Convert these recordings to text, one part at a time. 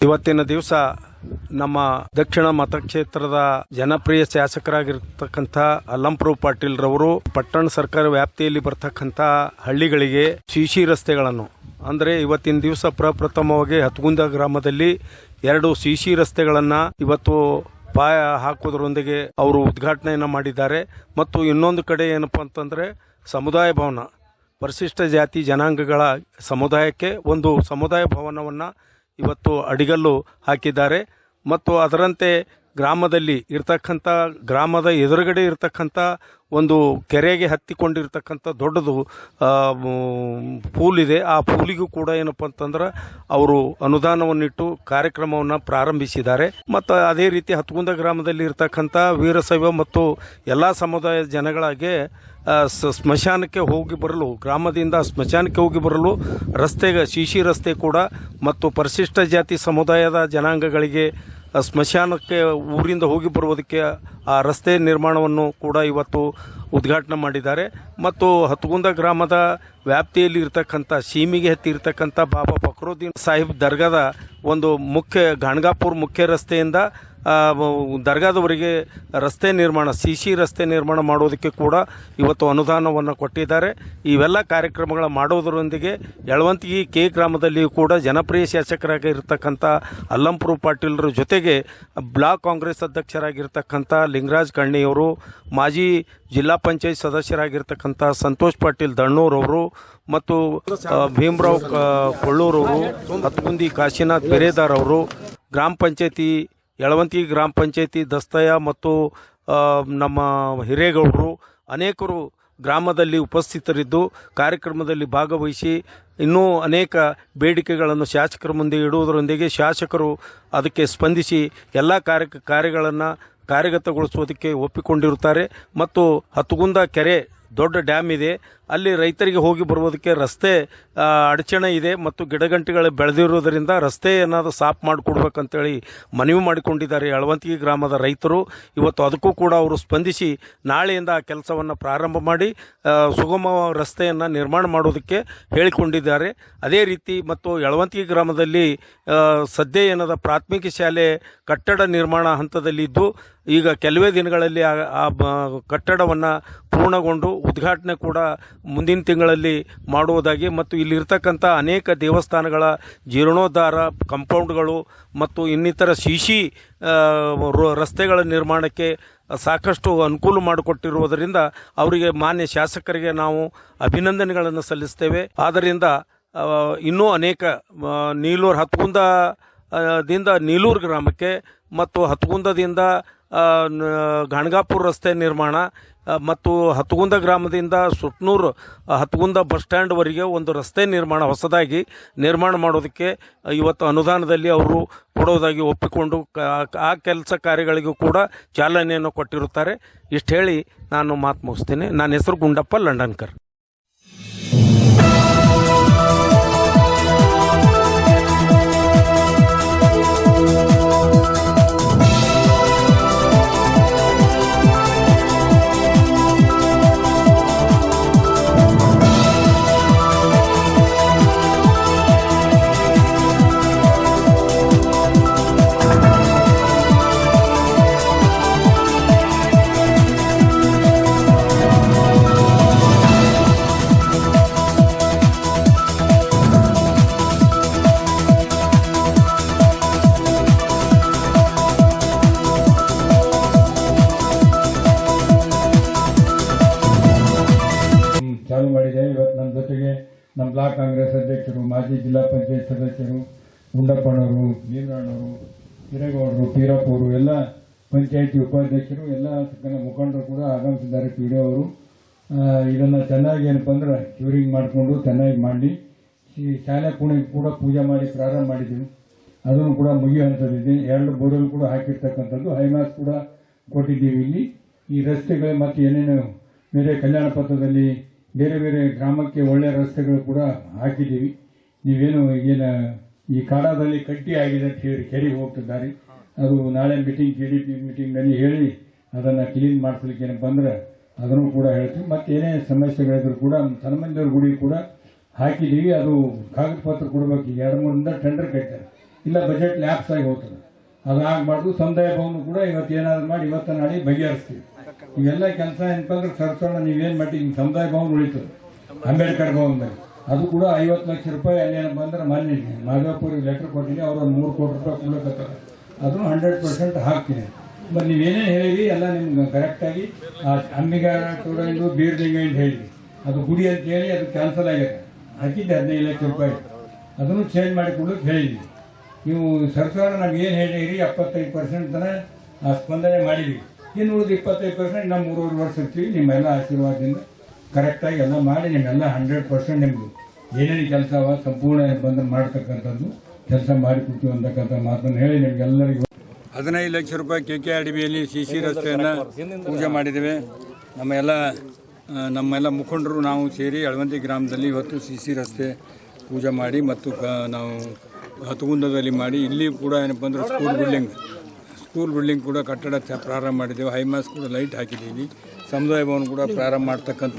ಇವತ್ತಿನ ದಿವಸ ನಮ್ಮ ದಕ್ಷಿಣ ಮತಕ್ಷೇತ್ರದ ಜನಪ್ರಿಯ ಶಾಸಕರಾಗಿರ್ತಕ್ಕಂಥ ಅಲ್ಲಂಪ್ರೂ ಪಾಟೀಲ್ ರವರು ಪಟ್ಟಣ ಸರ್ಕಾರ ವ್ಯಾಪ್ತಿಯಲ್ಲಿ ಬರ್ತಕ್ಕಂಥ ಹಳ್ಳಿಗಳಿಗೆ ಸಿಸಿ ರಸ್ತೆಗಳನ್ನು, ಅಂದ್ರೆ ಇವತ್ತಿನ ದಿವಸ ಪ್ರಪ್ರಥಮವಾಗಿ ಹತ್ಗುಂದ ಗ್ರಾಮದಲ್ಲಿ ಎರಡು ಸಿಸಿ ರಸ್ತೆಗಳನ್ನು ಇವತ್ತು ಪಾಯ ಹಾಕೋದ್ರೊಂದಿಗೆ ಅವರು ಉದ್ಘಾಟನೆಯನ್ನು ಮಾಡಿದ್ದಾರೆ. ಮತ್ತು ಇನ್ನೊಂದು ಕಡೆ ಏನಪ್ಪಾ ಅಂತಂದ್ರೆ ಸಮುದಾಯ ಭವನ, ಪರಿಶಿಷ್ಟ ಜಾತಿ ಜನಾಂಗಗಳ ಸಮುದಾಯಕ್ಕೆ ಒಂದು ಸಮುದಾಯ ಭವನವನ್ನು ಇವತ್ತು ಅಡಿಗಲ್ಲು ಹಾಕಿದ್ದಾರೆ ಮತ್ತು ಅದರಂತೆ ಗ್ರಾಮದಲ್ಲಿ ಇರ್ತಕ್ಕಂಥ, ಗ್ರಾಮದ ಎದುರುಗಡೆ ಇರ್ತಕ್ಕಂಥ ಒಂದು ಕೆರೆಗೆ ಹತ್ತಿಕೊಂಡಿರ್ತಕ್ಕಂಥ ದೊಡ್ಡದು ಪೂಲ್ ಇದೆ ಆ ಪೂಲಿಗೂ ಕೂಡ ಏನಪ್ಪ ಅಂತಂದ್ರೆ ಅವರು ಅನುದಾನವನ್ನಿಟ್ಟು ಕಾರ್ಯಕ್ರಮವನ್ನು ಪ್ರಾರಂಭಿಸಿದ್ದಾರೆ. ಮತ್ತು ಅದೇ ರೀತಿ ಹತ್ಗುಂದ ಗ್ರಾಮದಲ್ಲಿ ಇರ್ತಕ್ಕಂಥ ವೀರಶೈವ ಮತ್ತು ಎಲ್ಲ ಸಮುದಾಯದ ಜನಗಳಾಗೆ ಸ್ಮಶಾನಕ್ಕೆ ಹೋಗಿ ಬರಲು, ಗ್ರಾಮದಿಂದ ಸ್ಮಶಾನಕ್ಕೆ ಹೋಗಿ ಬರಲು, ರಸ್ತೆಗೆ, ಶಿಶಿ ರಸ್ತೆ ಕೂಡ, ಮತ್ತು ಪರಿಶಿಷ್ಟ ಜಾತಿ ಸಮುದಾಯದ ಜನಾಂಗಗಳಿಗೆ ಸ್ಮಶಾನಕ್ಕೆ, ಊರಿಂದ ಹೋಗಿ ಬರುವುದಕ್ಕೆ ಆ ರಸ್ತೆ ನಿರ್ಮಾಣವನ್ನು ಕೂಡ ಇವತ್ತು ಉದ್ಘಾಟನೆ ಮಾಡಿದ್ದಾರೆ. ಮತ್ತು ಹತ್ಗುಂದ ಗ್ರಾಮದ ವ್ಯಾಪ್ತಿಯಲ್ಲಿ ಇರತಕ್ಕಂಥ, ಸೀಮಿಗೆ ಹತ್ತಿ ಇರ್ತಕ್ಕಂಥ ಬಾಬಾ ಫಕ್ರುದ್ದೀನ್ ಸಾಹಿಬ್ ದರ್ಗಾದ ಒಂದು ಮುಖ್ಯ ಗಾಣಗಾಪುರ್ ಮುಖ್ಯ ರಸ್ತೆಯಿಂದ ದರ್ಗಾದವರೆಗೆ ರಸ್ತೆ ನಿರ್ಮಾಣ ಸಿ ಸಿ ರಸ್ತೆ ನಿರ್ಮಾಣ ಮಾಡೋದಕ್ಕೆ ಕೂಡ ಇವತ್ತು ಅನುದಾನವನ್ನು ಕೊಟ್ಟಿದ್ದಾರೆ. ಇವೆಲ್ಲ ಕಾರ್ಯಕ್ರಮಗಳ ಮಾಡೋದರೊಂದಿಗೆ ಯಳವಂತಗಿ ಕೆ ಗ್ರಾಮದಲ್ಲಿಯೂ ಕೂಡ ಜನಪ್ರಿಯ ಶಾಸಕರಾಗಿ ಇರತಕ್ಕಂಥ ಅಲ್ಲಂಪುರು ಪಾಟೀಲ್ರ ಜೊತೆಗೆ ಬ್ಲಾಕ್ ಕಾಂಗ್ರೆಸ್ ಅಧ್ಯಕ್ಷರಾಗಿರ್ತಕ್ಕಂಥ ಲಿಂಗರಾಜ್ ಕಣ್ಣಿಯವರು, ಮಾಜಿ ಜಿಲ್ಲಾ ಪಂಚಾಯತ್ ಸದಸ್ಯರಾಗಿರ್ತಕ್ಕಂಥ ಸಂತೋಷ್ ಪಾಟೀಲ್ ದಣ್ಣೂರವರು ಮತ್ತು ಭೀಮರಾವ್ ಕೊಳ್ಳೂರವರು ಹತ್ಗುಂದಿ ಕಾಶಿನಾಥ್ ಬೆರೇದಾರ್ ಅವರು, ಗ್ರಾಮ ಪಂಚಾಯತಿ ಯಳವಂತಿ ಗ್ರಾಮ ಪಂಚಾಯತಿ ದಸ್ತಯ್ಯ ಮತ್ತು ನಮ್ಮ ಹಿರೇಗೌಡರು ಅನೇಕರು ಗ್ರಾಮದಲ್ಲಿ ಉಪಸ್ಥಿತರಿದ್ದು ಕಾರ್ಯಕ್ರಮದಲ್ಲಿ ಭಾಗವಹಿಸಿ ಇನ್ನೂ ಅನೇಕ ಬೇಡಿಕೆಗಳನ್ನು ಶಾಸಕರ ಮುಂದೆ ಇಡುವುದರೊಂದಿಗೆ ಶಾಸಕರು ಅದಕ್ಕೆ ಸ್ಪಂದಿಸಿ ಎಲ್ಲ ಕಾರ್ಯ, ಕಾರ್ಯಗಳನ್ನು ಕಾರ್ಯಗತಗೊಳಿಸುವುದಕ್ಕೆ ಒಪ್ಪಿಕೊಂಡಿರುತ್ತಾರೆ. ಮತ್ತು ಹತ್ತುಗುಂದ ಕೆರೆ ದೊಡ್ಡ ಡ್ಯಾಮ್ ಇದೆ. ಅಲ್ಲಿ ರೈತರಿಗೆ ಹೋಗಿ ಬರುವುದಕ್ಕೆ ರಸ್ತೆ ಅಡಚಣೆ ಇದೆ ಮತ್ತು ಗಿಡಗಂಟಿಗಳು ಬೆಳೆದಿರುವುದರಿಂದ ರಸ್ತೆ ಏನಾದರೂ ಸಾಫ್ ಮಾಡಿಕೊಡ್ಬೇಕಂತೇಳಿ ಮನವಿ ಮಾಡಿಕೊಂಡಿದ್ದಾರೆ ಯಳವಂತಿಗೆ ಗ್ರಾಮದ ರೈತರು. ಇವತ್ತು ಅದಕ್ಕೂ ಕೂಡ ಅವರು ಸ್ಪಂದಿಸಿ ನಾಳೆಯಿಂದ ಆ ಕೆಲಸವನ್ನು ಪ್ರಾರಂಭ ಮಾಡಿ ಸುಗಮ ರಸ್ತೆಯನ್ನು ನಿರ್ಮಾಣ ಮಾಡೋದಕ್ಕೆ ಹೇಳಿಕೊಂಡಿದ್ದಾರೆ. ಅದೇ ರೀತಿ ಮತ್ತು ಯಳವಂತಿಗೆ ಗ್ರಾಮದಲ್ಲಿ ಸದ್ಯ ಏನದ ಪ್ರಾಥಮಿಕ ಶಾಲೆ ಕಟ್ಟಡ ನಿರ್ಮಾಣ ಹಂತದಲ್ಲಿದ್ದು ಈಗ ಕೆಲವೇ ದಿನಗಳಲ್ಲಿ ಆ- ಕಟ್ಟಡವನ್ನು ಪೂರ್ಣಗೊಂಡು ಉದ್ಘಾಟನೆ ಕೂಡ ಮುಂದಿನ ತಿಂಗಳಲ್ಲಿ ಮಾಡುವುದಾಗಿ ಮತ್ತು ಇಲ್ಲಿರ್ತಕ್ಕಂಥ ಅನೇಕ ದೇವಸ್ಥಾನಗಳ ಜೀರ್ಣೋದ್ಧಾರ ಕಂಪೌಂಡ್ಗಳು ಮತ್ತು ಇನ್ನಿತರ ಶಿಶಿ ರಸ್ತೆಗಳ ನಿರ್ಮಾಣಕ್ಕೆ ಸಾಕಷ್ಟು ಅನುಕೂಲ ಮಾಡಿಕೊಟ್ಟಿರುವುದರಿಂದ ಅವರಿಗೆ ಮಾನ್ಯ ಶಾಸಕರಿಗೆ ನಾವು ಅಭಿನಂದನೆಗಳನ್ನು ಸಲ್ಲಿಸ್ತೇವೆ. ಆದ್ದರಿಂದ ಇನ್ನೂ ಅನೇಕ ನೀಲೂರು ಹತ್ಕುಂದ ದಿಂದ ನೀಲೂರು ಗ್ರಾಮಕ್ಕೆ ಮತ್ತು ನ- ಗಾಣಗಾಪುರ ರಸ್ತೆ ನಿರ್ಮಾಣ ಮತ್ತು ಹತ್ಗುಂದ ಗ್ರಾಮದಿಂದ ಸುಟ್ನೂರು ಹತ್ಗುಂದ ಬಸ್ ಸ್ಟ್ಯಾಂಡ್ವರೆಗೆ ಒಂದು ರಸ್ತೆ ನಿರ್ಮಾಣ ಹೊಸದಾಗಿ ನಿರ್ಮಾಣ ಮಾಡೋದಕ್ಕೆ ಇವತ್ತು ಅನುದಾನದಲ್ಲಿ ಅವರು ಕೊಡೋದಾಗಿ ಒಪ್ಪಿಕೊಂಡು ಆ ಕೆಲಸ ಕಾರ್ಯಗಳಿಗೂ ಕೂಡ ಚಾಲನೆಯನ್ನು ಕೊಟ್ಟಿರುತ್ತಾರೆ. ಇಷ್ಟು ಹೇಳಿ ನಾನು ಮಾತು ಮುಗಿಸ್ತೀನಿ. ನನ್ನ ಹೆಸರು ಗುಂಡಪ್ಪ ಲಂಡನ್ಕರ್. ಜಿಲ್ಲಾ ಪಂಚಾಯತ್ ಸದಸ್ಯರು, ಗುಂಡಪ್ಪನವರು ಭೀಮರಾಣವರು ಹಿರೇಗೌಡರು, ಪೀರಪ್ಪವರು, ಎಲ್ಲ ಪಂಚಾಯಿತಿ ಉಪಾಧ್ಯಕ್ಷರು, ಎಲ್ಲ ನನ್ನ ಮುಖಂಡರು ಕೂಡ ಆಗಮಿಸಿದ್ದಾರೆ ಪಿ ಡಿ ಅವರು. ಇದನ್ನು ಇದನ್ನ ಚೆನ್ನಾಗಿ ಏನಪ್ಪ ಅಂದ್ರೆ ಕ್ಯೂರಿಂಗ್ ಮಾಡಿಕೊಂಡು ಚೆನ್ನಾಗಿ ಮಾಡಿ, ಈ ಶಾಲೆ ಕುಣಿಗೆ ಕೂಡ ಪೂಜೆ ಮಾಡಿ, ಪ್ರಾರಂಭ ಮಾಡಿದ್ದೀವಿ. ಅದನ್ನು ಕೂಡ ಮುಗಿಯುವಂಥದ್ದಿದೆ ಎರಡು ಬೋರ್ವೆಲ್ ಕೂಡ ಹಾಕಿರ್ತಕ್ಕಂಥದ್ದು. ಹೈಮಾಸ್ ಕೂಡ ಕೊಟ್ಟಿದ್ದೀವಿ ಇಲ್ಲಿ. ಈ ರಸ್ತೆಗಳು ಮತ್ತು ಏನೇನು ಬೇರೆ ಕಲ್ಯಾಣ ಪತ್ರದಲ್ಲಿ ಬೇರೆ ಬೇರೆ ಗ್ರಾಮಕ್ಕೆ ಒಳ್ಳೆಯ ರಸ್ತೆಗಳು ಕೂಡ ಹಾಕಿದ್ದೀವಿ. ನೀವೇನು ಈಗಿನ ಈ ಕಾಡದಲ್ಲಿ ಕಟ್ಟಿ ಆಗಿದೆ ಅಂತ ಹೇಳಿ ಕೆರೆಗೆ ಹೋಗ್ತಿದ್ದಾರೆ. ಅದು ನಾಳೆ ಮೀಟಿಂಗ್ ಕೆ ಡಿ ಪಿ ಮೀಟಿಂಗ್ನಲ್ಲಿ ಹೇಳಿ ಅದನ್ನು ಕ್ಲೀನ್ ಮಾಡಿಸ್ಲಿಕ್ಕೆ ಬಂದರೆ ಅದನ್ನು ಕೂಡ ಹೇಳ್ತೀವಿ. ಮತ್ತು ಏನೇ ಸಮಸ್ಯೆಗಳಿದ್ರು ಕೂಡ ಹನುಮಂದೇವ್ರ ಗುಡಿ ಕೂಡ ಹಾಕಿದ್ದೀವಿ. ಅದು ಕಾಗದ ಪತ್ರ ಕೊಡಬೇಕು ಎರಡು ಮೂರಿಂದ ಟೆಂಡರ್ ಕಟ್ತಾರೆ. ಇಲ್ಲ ಬಜೆಟ್ ಲ್ಯಾಪ್ಸ್ ಆಗಿ ಹೋಗ್ತದೆ. ಅದು ಆಗ್ಬಾರ್ದು ಸಮುದಾಯ ಭವನ ಕೂಡ ಇವತ್ತು ಏನಾದ್ರು ಮಾಡಿ ಇವತ್ತು ನಾಳೆ ಬಗೆಹರಿಸ್ತೀವಿ. ಇವೆಲ್ಲ ಕೆಲಸ ಏನಪ್ಪ ಅಂದ್ರೆ ಸರ್ಸೋಣ ನೀವೇನು ಮಾಡಿ ಸಮುದಾಯ ಭವನ ಉಳಿತದೆ. ಅಂಬೇಡ್ಕರ್ ಭವನದಾಗ ಅದು ಕೂಡ ಐವತ್ತು ಲಕ್ಷ ರೂಪಾಯಿ ಅಲ್ಲಿ ಏನಪ್ಪ ಅಂದ್ರೆ ಮೊನ್ನೆ ಮಾಧವಪುರಿಗೆ ಲೆಟರ್ ಕೊಟ್ಟಿನಿ, ಅವರು ಒಂದು ಮೂರು ಕೋಟಿ ರೂಪಾಯಿ ಕೊಡ್ಲಕತ್ತಾರೆ ಅದನ್ನು ಹಂಡ್ರೆಡ್ ಪರ್ಸೆಂಟ್ ಹಾಕ್ತೀನಿ. ಬಟ್ ನೀವೇನೇ ಹೇಳಿರಿ, ಎಲ್ಲ ನಿಮ್ಗೆ ಕರೆಕ್ಟಾಗಿ ಆ ಅಂಬಿಗಾರ ಟೂರಿಂಗು ಬೀರ್ದಿಂಗ ಅಂತ ಹೇಳಿದ್ವಿ ಅದು ಗುಡಿ ಅಂತ ಹೇಳಿ ಅದು ಕ್ಯಾನ್ಸಲ್ ಆಗ್ಯದ ಹಾಕಿದ್ದೆ ಹದಿನೈದು ಲಕ್ಷ ರೂಪಾಯಿ. ಅದನ್ನು ಚೇಂಜ್ ಮಾಡಿ ಕೊಡ್ಲಿಕ್ಕೆ ಹೇಳಿದ್ವಿ. ನೀವು ಸರ್ಕಾರ ನಮ್ಗೆ ಏನು ಹೇಳಿರಿ, ಎಪ್ಪತ್ತೈದು ಪರ್ಸೆಂಟ್ ತನ ಸ್ಪಂದನೆ ಮಾಡಿದ್ವಿ. ಇನ್ನು ಉಳಿದು ಇಪ್ಪತ್ತೈದು ಪರ್ಸೆಂಟ್ ನಮ್ಮ ಮೂರುವರೆ ವರ್ಷ ಇರ್ತೀವಿ, ನಿಮ್ಮೆಲ್ಲ ಆಶೀರ್ವಾದದಿಂದ. ಕರೆಕ್ಟಾಗಿ ಎಲ್ಲ ಮಾಡಿ ನಿಮ್ಮೆಲ್ಲ ಹಂಡ್ರೆಡ್ ಪರ್ಸೆಂಟ್ ನಿಮ್ಗೆ ಏನೇನು ಕೆಲಸ ಅವ ಸಂಪೂರ್ಣ ಬಂದು ಮಾಡ್ತಕ್ಕಂಥದ್ದು ಕೆಲಸ ಮಾಡಿಕೊಡ್ತೀವಿ ಅಂತಕ್ಕಂಥ ಮಾತನ್ನು ಹೇಳಿ ನಿಮ್ಗೆಲ್ಲರಿಗೂ. ಹದಿನೈದು ಲಕ್ಷ ರೂಪಾಯಿ ಕೆ ಕೆ ಅಡಿಬಿಯಲ್ಲಿ ಸಿ ಸಿ ರಸ್ತೆಯನ್ನು ಪೂಜೆ ಮಾಡಿದ್ದೇವೆ. ನಮ್ಮೆಲ್ಲ ನಮ್ಮೆಲ್ಲ ಮುಖಂಡರು ನಾವು ಸೇರಿ ಅಳವಂತಿ ಗ್ರಾಮದಲ್ಲಿ ಇವತ್ತು ಸಿ ಸಿ ರಸ್ತೆ ಪೂಜೆ ಮಾಡಿ ಮತ್ತು ನಾವು ಹತ್ತುಗುಂದದಲ್ಲಿ ಮಾಡಿ ಇಲ್ಲಿ ಕೂಡ ಏನಪ್ಪ ಅಂದ್ರೆ ಸ್ಕೂಲ್ ಬಿಲ್ಡಿಂಗ್ ಸ್ಕೂಲ್ ಬಿಲ್ಡಿಂಗ್ ಕೂಡ ಕಟ್ಟಡ ಪ್ರಾರಂಭ ಮಾಡಿದ್ದೇವೆ. ಹೈಮಾಸ್ ಕೂಡ ಲೈಟ್ ಹಾಕಿದ್ದೀವಿ. ಸಮುದಾಯ ಭವನ ಕೂಡ ಪ್ರಾರಂಭ ಮಾಡ್ತಕ್ಕಂಥ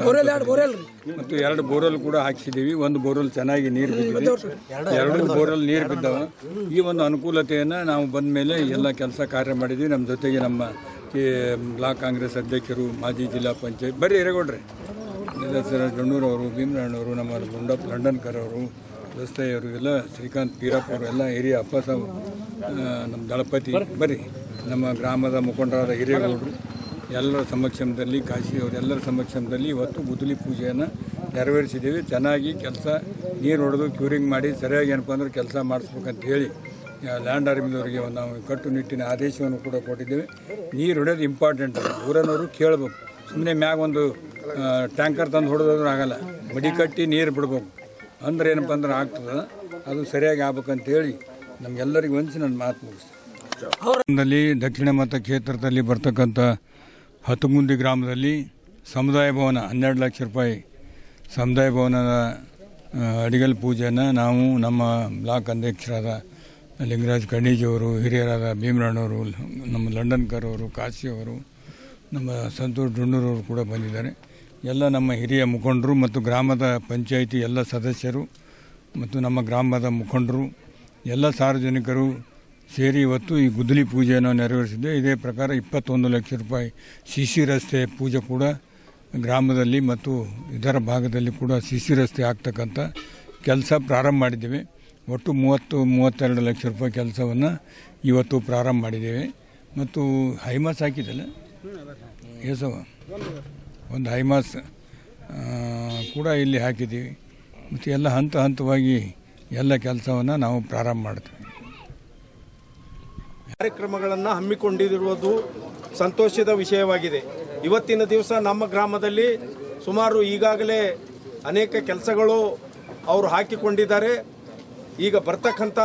ಮತ್ತು ಎರಡು ಬೋರ್ವೆಲ್ ಕೂಡ ಹಾಕಿಸಿದ್ದೀವಿ ಒಂದು ಬೋರ್ವೆಲ್ ಚೆನ್ನಾಗಿ ನೀರು ಬಿದ್ದಿದೆ. ಎರಡು ಬೋರ್ವೆಲ್. ನೀರು ಬಿದ್ದಾವ. ಈ ಒಂದು ಅನುಕೂಲತೆಯನ್ನು ನಾವು ಬಂದ ಮೇಲೆ ಎಲ್ಲ ಕೆಲಸ ಕಾರ್ಯ ಮಾಡಿದ್ವಿ ನಮ್ಮ ಜೊತೆಗೆ ನಮ್ಮ ಕೆ ಬ್ಲಾಕ್ ಕಾಂಗ್ರೆಸ್ ಅಧ್ಯಕ್ಷರು ಮಾಜಿ ಜಿಲ್ಲಾ ಪಂಚಾಯತ್ ಬರ್ರಿ ಹಿರೇಗೌಡ್ರಿ. ಡಣ್ಣೂರವರು ಭೀಮರಾಯಣ್ಣವರು ನಮ್ಮ ಗುಂಡಪ್ಪ ಲಂಡನ್ಕರ್ ಅವರು ದೋಸ್ತಯ್ಯವರು ಎಲ್ಲ ಶ್ರೀಕಾಂತ್ ಪೀರಪ್ಪ ಅವರು ಎಲ್ಲ ಹಿರಿಯ ಅಪ್ಪಸಾವು ನಮ್ಮ ದಳಪತಿ. ಬರ್ರಿ. ನಮ್ಮ ಗ್ರಾಮದ ಮುಖಂಡರಾದ ಹಿರೇಗೌಡರು. ಎಲ್ಲರ ಸಮಕ್ಷಮದಲ್ಲಿ ಕಾಶಿ ಅವರೆಲ್ಲರ ಸಮಕ್ಷಮದಲ್ಲಿ ಇವತ್ತು ಗುದ್ದಲಿ ಪೂಜೆಯನ್ನು ನೆರವೇರಿಸಿದ್ದೀವಿ. ಚೆನ್ನಾಗಿ ಕೆಲಸ ನೀರು ಹೊಡೆದು ಕ್ಯೂರಿಂಗ್ ಮಾಡಿ ಸರಿಯಾಗಿ ಏನಪ್ಪ ಅಂದ್ರೆ ಕೆಲಸ ಮಾಡಿಸ್ಬೇಕಂತ ಹೇಳಿ ಲ್ಯಾಂಡ್ ಆರ್ಮಿದವರಿಗೆ ಒಂದು ನಾವು ಕಟ್ಟುನಿಟ್ಟಿನ ಆದೇಶವನ್ನು ಕೂಡ ಕೊಟ್ಟಿದ್ದೇವೆ. ನೀರು ಹೊಡೆಯೋದು ಇಂಪಾರ್ಟೆಂಟ್ ಅದು ಊರನವರು ಕೇಳಬೇಕು. ಸುಮ್ಮನೆ ಮ್ಯಾಗ ಒಂದು ಟ್ಯಾಂಕರ್ ತಂದು ಹೊಡೆದಾದ್ರೂ ಆಗಲ್ಲ. ಮಡಿ ಕಟ್ಟಿ ನೀರು ಬಿಡ್ಬೇಕು. ಅಂದ್ರೆ ಏನಪ್ಪ ಅಂದ್ರೆ ಆಗ್ತದೆ. ಅದು ಸರಿಯಾಗಿ ಆಗ್ಬೇಕಂತ ಹೇಳಿ ನಮಗೆಲ್ಲರಿಗೂ ಹೊಂದಿಸಿ ನನ್ನ ಮಾತು ಮುಗಿಸ್ತೀನಿ. ದಕ್ಷಿಣ ಮತ ಕ್ಷೇತ್ರದಲ್ಲಿ ಬರ್ತಕ್ಕಂಥ ಹತ್ತಗುಂದಿ ಗ್ರಾಮದಲ್ಲಿ ಸಮುದಾಯ ಭವನ, ಹನ್ನೆರಡು ಲಕ್ಷ ರೂಪಾಯಿ ಸಮುದಾಯ ಭವನದ ಅಡಿಗಲ್ ಪೂಜೆಯನ್ನು ನಾವು ನಮ್ಮ ಬ್ಲಾಕ್ ಅಧ್ಯಕ್ಷರಾದ ಲಿಂಗರಾಜ್ ಕಣೀಜಿಯವರು ಹಿರಿಯರಾದ ಭೀಮರಾಣವರು ನಮ್ಮ ಲಂಡನ್ಕರ್ ಅವರು ಕಾಶಿಯವರು ನಮ್ಮ ಸಂತೋಷ್ ಡುಂಡೂರವರು ಕೂಡ ಬಂದಿದ್ದಾರೆ. ಎಲ್ಲ ನಮ್ಮ ಹಿರಿಯ ಮುಖಂಡರು ಮತ್ತು ಗ್ರಾಮದ ಪಂಚಾಯಿತಿ ಎಲ್ಲ ಸದಸ್ಯರು ಮತ್ತು ನಮ್ಮ ಗ್ರಾಮದ ಮುಖಂಡರು, ಎಲ್ಲ ಸಾರ್ವಜನಿಕರು ಸೇರಿ ಇವತ್ತು ಈ ಗುದ್ದಲಿ ಪೂಜೆಯನ್ನು ನೆರವೇರಿಸಿದ್ದೆ. ಇದೇ ಪ್ರಕಾರ ಇಪ್ಪತ್ತೊಂದು ಲಕ್ಷ ರೂಪಾಯಿ ಸಿ ಸಿ ರಸ್ತೆ ಪೂಜೆ ಕೂಡ ಗ್ರಾಮದಲ್ಲಿ ಮತ್ತು ಇದರ ಭಾಗದಲ್ಲಿ ಕೂಡ ಸಿ ಸಿ ರಸ್ತೆ ಆಗ್ತಕ್ಕಂಥ ಕೆಲಸ ಪ್ರಾರಂಭ ಮಾಡಿದ್ದೇವೆ. ಒಟ್ಟು ಮೂವತ್ತು, ಮೂವತ್ತೆರಡು ಲಕ್ಷ ರೂಪಾಯಿ ಕೆಲಸವನ್ನು ಇವತ್ತು ಪ್ರಾರಂಭ ಮಾಡಿದ್ದೇವೆ. ಮತ್ತು ಹೈಮಾಸ್ ಹಾಕಿದ್ದಲ್ಲ? ಏಸವ ಒಂದು ಹೈಮಾಸ್ ಕೂಡ ಇಲ್ಲಿ ಹಾಕಿದ್ದೀವಿ. ಮತ್ತು ಎಲ್ಲ ಹಂತ ಹಂತವಾಗಿ ಎಲ್ಲ ಕೆಲಸವನ್ನು ನಾವು ಪ್ರಾರಂಭ ಮಾಡ್ತೀವಿ. ಕಾರ್ಯಕ್ರಮಗಳನ್ನು ಹಮ್ಮಿಕೊಂಡಿರುವುದು ಸಂತೋಷದ ವಿಷಯವಾಗಿದೆ. ಇವತ್ತಿನ ದಿವಸ ನಮ್ಮ ಗ್ರಾಮದಲ್ಲಿ ಸುಮಾರು ಈಗಾಗಲೇ ಅನೇಕ ಕೆಲಸಗಳು ಅವರು ಹಾಕಿಕೊಂಡಿದ್ದಾರೆ. ಈಗ ಬರ್ತಕ್ಕಂಥ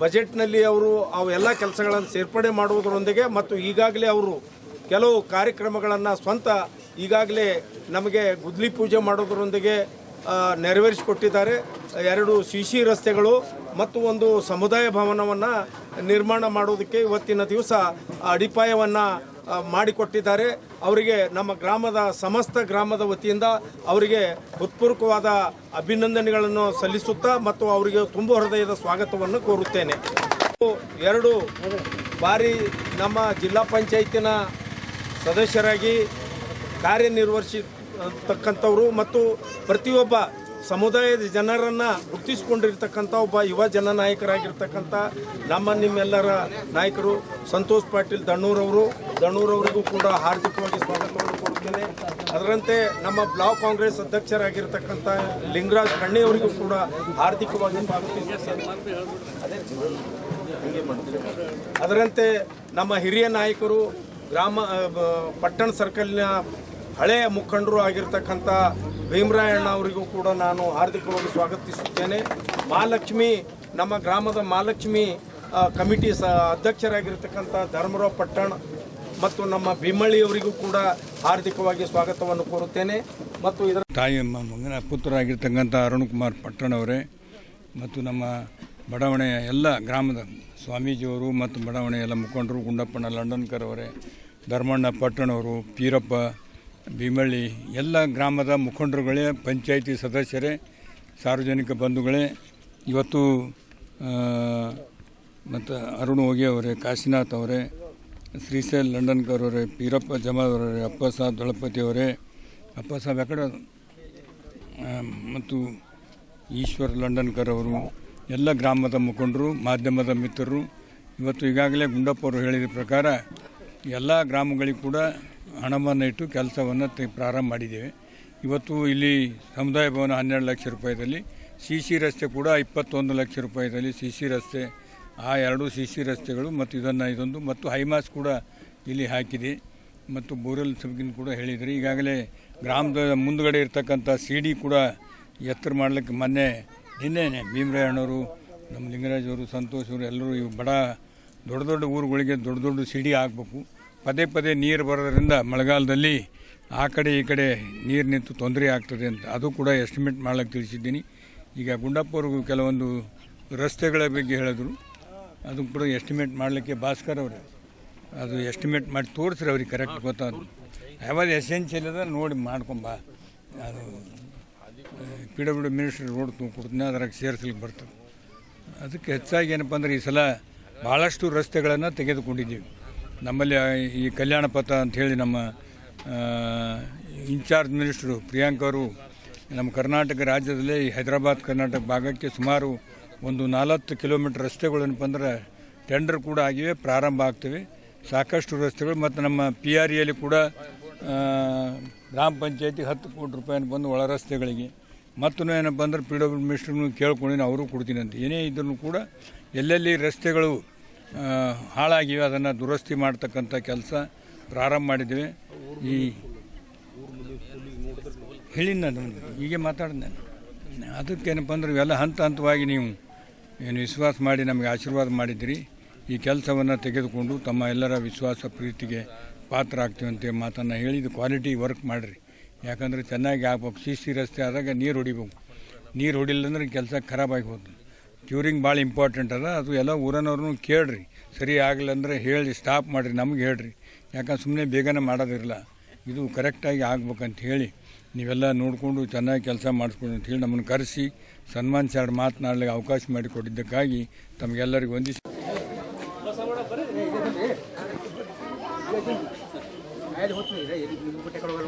ಬಜೆಟ್ನಲ್ಲಿ ಅವರು ಅವೆಲ್ಲ ಕೆಲಸಗಳನ್ನು ಸೇರ್ಪಡೆ ಮಾಡುವುದರೊಂದಿಗೆ ಮತ್ತು ಈಗಾಗಲೇ ಅವರು ಕೆಲವು ಕಾರ್ಯಕ್ರಮಗಳನ್ನು ಸ್ವಂತ ಈಗಾಗಲೇ ನಮಗೆ ಗುದ್ಲಿ ಪೂಜೆ ಮಾಡೋದರೊಂದಿಗೆ ನೆರವೇರಿಸಿಕೊಟ್ಟಿದ್ದಾರೆ. ಎರಡು ಸಿಸಿ ರಸ್ತೆಗಳು ಮತ್ತು ಒಂದು ಸಮುದಾಯ ಭವನವನ್ನು ನಿರ್ಮಾಣ ಮಾಡೋದಕ್ಕೆ ಇವತ್ತಿನ ದಿವಸ ಅಡಿಪಾಯವನ್ನು ಮಾಡಿಕೊಟ್ಟಿದ್ದಾರೆ. ಅವರಿಗೆ ನಮ್ಮ ಗ್ರಾಮದ ಸಮಸ್ತ ಗ್ರಾಮದ ವತಿಯಿಂದ ಅವರಿಗೆ ಹೃತ್ಪೂರ್ವಕವಾದ ಅಭಿನಂದನೆಗಳನ್ನು ಸಲ್ಲಿಸುತ್ತಾ ಮತ್ತು ಅವರಿಗೆ ತುಂಬ ಹೃದಯದ ಸ್ವಾಗತವನ್ನು ಕೋರುತ್ತೇನೆ. ಎರಡು ಬಾರಿ ನಮ್ಮ ಜಿಲ್ಲಾ ಪಂಚಾಯತಿನ ಸದಸ್ಯರಾಗಿ ಕಾರ್ಯನಿರ್ವಹಿಸತಕ್ಕಂಥವರು ಮತ್ತು ಪ್ರತಿಯೊಬ್ಬ ಸಮುದಾಯದ ಜನರನ್ನು ಗುರುತಿಸಿಕೊಂಡಿರ್ತಕ್ಕಂಥ ಒಬ್ಬ ಯುವ ಜನನಾಯಕರಾಗಿರ್ತಕ್ಕಂಥ ನಮ್ಮ ನಿಮ್ಮೆಲ್ಲರ ನಾಯಕರು ಸಂತೋಷ್ ಪಾಟೀಲ್ ದಣ್ಣೂರವರು. ದಣ್ಣೂರವರಿಗೂ ಕೂಡ ಹಾರ್ದಿಕವಾಗಿ ಸ್ವಾಗತವನ್ನು ಕೋರುತ್ತೇನೆ ಅದರಂತೆ ನಮ್ಮ ಬ್ಲಾಕ್ ಕಾಂಗ್ರೆಸ್ ಅಧ್ಯಕ್ಷರಾಗಿರ್ತಕ್ಕಂಥ ಲಿಂಗರಾಜ್ ಕಣ್ಣೆಯವರಿಗೂ ಕೂಡ ಹಾರ್ದಿಕವಾಗಿ ಸ್ವಾಗತ ಅದರಂತೆ ನಮ್ಮ ಹಿರಿಯ ನಾಯಕರು ಗ್ರಾಮ ಪಟ್ಟಣ ಸರ್ಕಲ್ನ ಹಳೆಯ ಮುಖಂಡರು ಆಗಿರ್ತಕ್ಕಂಥ ಭೀಮರಾಯಣ್ಣ ಅವರಿಗೂ ಕೂಡ ನಾನು ಹಾರ್ದಿಕವಾಗಿ ಸ್ವಾಗತಿಸುತ್ತೇನೆ. ಮಹಾಲಕ್ಷ್ಮಿ, ನಮ್ಮ ಗ್ರಾಮದ ಮಹಾಲಕ್ಷ್ಮಿ ಕಮಿಟಿ ಸ, ಅಧ್ಯಕ್ಷರಾಗಿರ್ತಕ್ಕಂಥ ಧರ್ಮರಾವ್ ಪಟ್ಟಣ ಮತ್ತು ನಮ್ಮ ಭೀಮಳ್ಳಿಯವರಿಗೂ ಕೂಡ ಹಾರ್ದಿಕವಾಗಿ ಸ್ವಾಗತವನ್ನು ಕೋರುತ್ತೇನೆ. ಮತ್ತು ಇದರ ತಾಯಿ ಮ- ಮಗನ ಪುತ್ರರಾಗಿರ್ತಕ್ಕಂಥ ಪಟ್ಟಣ ಅವರೇ ಮತ್ತು ನಮ್ಮ ಬಡಾವಣೆಯ ಎಲ್ಲ ಗ್ರಾಮದ ಸ್ವಾಮೀಜಿಯವರು ಮತ್ತು ಬಡಾವಣೆಯ ಎಲ್ಲ ಮುಖಂಡರು ಗುಂಡಪ್ಪಣ್ಣ ಲಂಡನ್ಕರ್ ಅವರೇ, ಧರ್ಮಣ್ಣ ಪಟ್ಟಣವರು ಪೀರಪ್ಪ ಭೀಮಳ್ಳಿ ಎಲ್ಲ ಗ್ರಾಮದ ಮುಖಂಡರುಗಳೇ, ಪಂಚಾಯಿತಿ ಸದಸ್ಯರೇ, ಸಾರ್ವಜನಿಕ ಬಂಧುಗಳೇ, ಇವತ್ತು ಮತ್ತು ಅರುಣ್ ಹೋಗಿ ಅವರೇ, ಕಾಶಿನಾಥ್ ಅವರೇ, ಶ್ರೀಶೈಲ್ ಲಂಡನ್ಕರ್ ಅವರೇ ಪೀರಪ್ಪ ಜಮಾದವರೇ ಅವರೇ, ಅಪ್ಪ ಸಾಬ್ ದಳಪತಿ ಅವರೇ, ಅಪ್ಪ ಸಾಬ್ ಯಾಕಡೆ ಮತ್ತು ಈಶ್ವರ್ ಲಂಡನ್ಕರ್ ಅವರು, ಎಲ್ಲ ಗ್ರಾಮದ ಮುಖಂಡರು, ಮಾಧ್ಯಮದ ಮಿತ್ರರು, ಇವತ್ತು ಈಗಾಗಲೇ ಗುಂಡಪ್ಪ ಅವರು ಹೇಳಿದ ಪ್ರಕಾರ, ಎಲ್ಲ ಗ್ರಾಮಗಳಿಗೆ ಕೂಡ ಹಣವನ್ನು ಇಟ್ಟು ಕೆಲಸವನ್ನು ಪ್ರಾರಂಭ ಮಾಡಿದ್ದೇವೆ. ಇವತ್ತು ಇಲ್ಲಿ ಸಮುದಾಯ ಭವನ ಹನ್ನೆರಡು ಲಕ್ಷ ರೂಪಾಯಿದಲ್ಲಿ ಸಿ ಸಿ ರಸ್ತೆ ಕೂಡ ಇಪ್ಪತ್ತೊಂದು ಲಕ್ಷ ರೂಪಾಯಿದಲ್ಲಿ ಸಿ ಸಿ ರಸ್ತೆ, ಆ ಎರಡು ಸಿ ಸಿ ರಸ್ತೆಗಳು ಮತ್ತು ಇದನ್ನು ಇದೊಂದು ಮತ್ತು ಹೈಮಾಸ್ ಕೂಡ ಇಲ್ಲಿ ಹಾಕಿದೆ. ಮತ್ತು ಬೋರ್ವೆಲ್ ಸಬ್ಗಿನ ಕೂಡ ಹೇಳಿದರೆ. ಈಗಾಗಲೇ ಗ್ರಾಮದ ಮುಂದುಗಡೆ ಇರ್ತಕ್ಕಂಥ ಸಿ ಡಿ ಕೂಡ ಎತ್ತರ ಮಾಡಲಿಕ್ಕೆ ಮೊನ್ನೆ, ನಿನ್ನೆನೆ ಭೀಮರಾಯಣ್ಣವರು, ನಮ್ಮ ಲಿಂಗರಾಜ್ ಅವರು ಎಲ್ಲರೂ ಇವು ಬಡ ದೊಡ್ಡ ದೊಡ್ಡ ಊರುಗಳಿಗೆ ದೊಡ್ಡ ದೊಡ್ಡ ಸಿ ಡಿ ಆಗಬೇಕು ಪದೇ ಪದೇ ನೀರು ಬರೋದ್ರಿಂದ ಮಳೆಗಾಲದಲ್ಲಿ ಆ ಕಡೆ ಈ ಕಡೆ ನೀರು ನಿಂತು ತೊಂದರೆ ಆಗ್ತದೆ ಅಂತ. ಅದು ಕೂಡ ಎಸ್ಟಿಮೇಟ್ ಮಾಡಲಿಕ್ಕೆ ತಿಳಿಸಿದ್ದೀನಿ. ಈಗ ಗುಂಡಪ್ಪ ಅವ್ರಿಗೂ ಕೆಲವೊಂದು ರಸ್ತೆಗಳ ಬಗ್ಗೆ ಹೇಳಿದ್ರು. ಅದು ಕೂಡ ಎಸ್ಟಿಮೇಟ್ ಮಾಡಲಿಕ್ಕೆ ಭಾಸ್ಕರ್ ಅವರು. ಅದು ಎಸ್ಟಿಮೇಟ್ ಮಾಡಿ ತೋರಿಸ್ರಿ ಅವ್ರಿಗೆ ಕರೆಕ್ಟ್ ಗೊತ್ತಾದ್ರು ಯಾವಾಗ ಎಸೆನ್ಷಿಯಲ್ ಅದ ನೋಡಿ ಮಾಡ್ಕೊಂಬ ಅದು ಪಿ ಡಬ್ಲ್ಯೂ ಮಿನಿಸ್ಟ್ರಿ ರೋಡ್ ಕೊಡ್ತೀನಿ ಅದ್ರಾಗ ಸೇರಿಸ್ಲಿಕ್ಕೆ ಬರ್ತದೆ. ಅದಕ್ಕೆ ಹೆಚ್ಚಾಗಿ ಏನಪ್ಪ ಅಂದ್ರೆ ಈ ಸಲ ಭಾಳಷ್ಟು ರಸ್ತೆಗಳನ್ನು ತೆಗೆದುಕೊಂಡಿದ್ದೀವಿ. ನಮ್ಮಲ್ಲಿ ಈ ಕಲ್ಯಾಣ ಪಥ ಅಂಥೇಳಿ ನಮ್ಮ ಆ, ಇನ್ಚಾರ್ಜ್ ಮಿನಿಸ್ಟ್ರು ಪ್ರಿಯಾಂಕ್ ಅವರು ನಮ್ಮ ಕರ್ನಾಟಕ ರಾಜ್ಯದಲ್ಲಿ ಹೈದರಾಬಾದ್ ಕರ್ನಾಟಕ ಭಾಗಕ್ಕೆ ಸುಮಾರು ಒಂದು ನಾಲ್ವತ್ತು ಕಿಲೋಮೀಟರ್ ರಸ್ತೆಗಳೇನಪ್ಪ ಅಂದ್ರೆ ಟೆಂಡರ್ ಕೂಡ ಆಗಿವೆ ಪ್ರಾರಂಭ ಆಗ್ತವೆ. ಸಾಕಷ್ಟು ರಸ್ತೆಗಳು ಮತ್ತು ನಮ್ಮ ಪಿ ಆರ್ ಎಲ್ಲಿ ಕೂಡ ಗ್ರಾಮ ಪಂಚಾಯತಿಗೆ ಹತ್ತು ಕೋಟಿ ರೂಪಾಯಿನ ಬಂದು ಒಳ ರಸ್ತೆಗಳಿಗೆ. ಮತ್ತು ಏನಪ್ಪ ಅಂದ್ರೆ ಪಿ ಡಬ್ಲ್ಯೂ ಮಿನಿಸ್ಟ್ರನ್ನು ಕೇಳ್ಕೊಂಡು ಅವರು ಕೊಡ್ತೀನಿ ಅಂತ. ಏನೇ ಇದ್ರೂ ಕೂಡ ಎಲ್ಲೆಲ್ಲಿ ರಸ್ತೆಗಳು ಹಾಳಾಗಿವೆ, ಅದನ್ನು ದುರಸ್ತಿ ಮಾಡ್ತಕ್ಕಂಥ ಕೆಲಸ ಪ್ರಾರಂಭ ಮಾಡಿದ್ವಿ ಈ ಹೇಳಿ ನಾನು, ಹೀಗೆ ಮಾತಾಡಿದೆ ನಾನು. ಅದಕ್ಕೇನಪ್ಪ ಅಂದ್ರೆ, ಇವೆಲ್ಲ ಹಂತ ಹಂತವಾಗಿ ನೀವು ಏನು ವಿಶ್ವಾಸ ಮಾಡಿ ನಮಗೆ ಆಶೀರ್ವಾದ ಮಾಡಿದ್ದೀರಿ. ಈ ಕೆಲಸವನ್ನು ತೆಗೆದುಕೊಂಡು ತಮ್ಮ ಎಲ್ಲರ ವಿಶ್ವಾಸ, ಪ್ರೀತಿಗೆ ಪಾತ್ರ ಆಗ್ತೀವಿ ಅಂತ ಮಾತನ್ನು ಹೇಳಿದ ಕ್ವಾಲಿಟಿ ವರ್ಕ್ ಮಾಡಿರಿ. ಯಾಕಂದರೆ ಚೆನ್ನಾಗಿ ಆಗ್ಬೇಕು. ಸಿ ಸಿ ರಸ್ತೆ ಆದಾಗ ನೀರು ಹೊಡಿಬೇಕು. ನೀರು ಹೊಡಿಲ್ಲ ಅಂದರೆ ಕೆಲಸ ಖರಾಬಾಗಿ ಹೋಗ್ತದೆ. ಕ್ಯೂರಿಂಗ್ ಭಾಳ ಇಂಪಾರ್ಟೆಂಟ್ ಅದ. ಅದು ಎಲ್ಲ ಊರನವ್ರನ್ನೂ ಕೇಳ್ರಿ. ಸರಿ ಆಗಲಿಲ್ಲ ಅಂದರೆ ಹೇಳಿ ಸ್ಟಾಪ್ ಮಾಡಿರಿ, ನಮ್ಗೆ ಹೇಳ್ರಿ. ಯಾಕಂದ್ರೆ ಸುಮ್ಮನೆ ಬೇಗನೆ ಮಾಡೋದಿರಲ್ಲ. ಇದು ಕರೆಕ್ಟಾಗಿ ಆಗ್ಬೇಕಂತ ಹೇಳಿ ನೀವೆಲ್ಲ ನೋಡಿಕೊಂಡು ಚೆನ್ನಾಗಿ ಕೆಲಸ ಮಾಡಿಸ್ಕೊಂಡು ಅಂತ ಹೇಳಿ ನಮ್ಮನ್ನು ಕರೆಸಿ, ಸನ್ಮಾನಿಸಿ ಮಾತನಾಡಲಿಕ್ಕೆ ಅವಕಾಶ ಮಾಡಿಕೊಟ್ಟಿದ್ದಕ್ಕಾಗಿ ತಮಗೆಲ್ಲರಿಗೂ ವಂದಿಸಿ